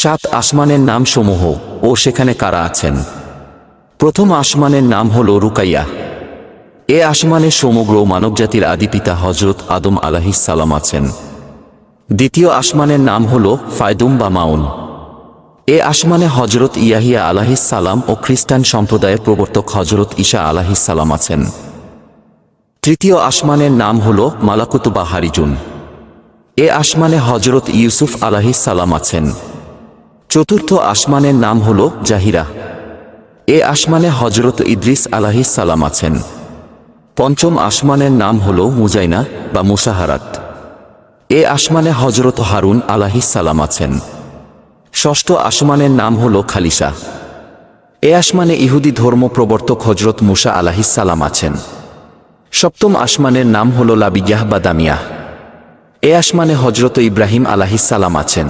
সাত আসমানের নাম সমূহ ও সেখানে কারা আছেন? প্রথম আসমানের নাম হল রুকাইয়া। এ আসমানে সমগ্র মানবজাতির আদিপিতা হজরত আদম সালাম আছেন। দ্বিতীয় আসমানের নাম হল ফায়দুম বা মাউন। এ আসমানে হজরত ইয়াহিয়া সালাম ও খ্রিস্টান সম্প্রদায়ের প্রবর্তক হজরত ঈশা সালাম আছেন। তৃতীয় আসমানের নাম হল মালাকুত বা হারিজুন এ আসমানে হজরত ইউসুফ সালাম আছেন। চতুর্থ আসমানের নাম হল জাহিরা। এ আসমানে হজরত ইদ্রিস আলাহিস সালাম আছেন। পঞ্চম আসমানের নাম হল মুজাইনা বা মুসাহারাত এ আসমানে হজরত হারুন আলাহিস সালাম আছেন। ষষ্ঠ আসমানের নাম হল খালিসা এ আসমানে ইহুদি ধর্ম প্রবর্তক হজরত মুসা আলাহিস সালাম আছেন। সপ্তম আসমানের নাম হল লাবিয়াহ বা দামিয়াহ। এ আসমানে হজরত ইব্রাহিম আলাহিস সালাম আছেন।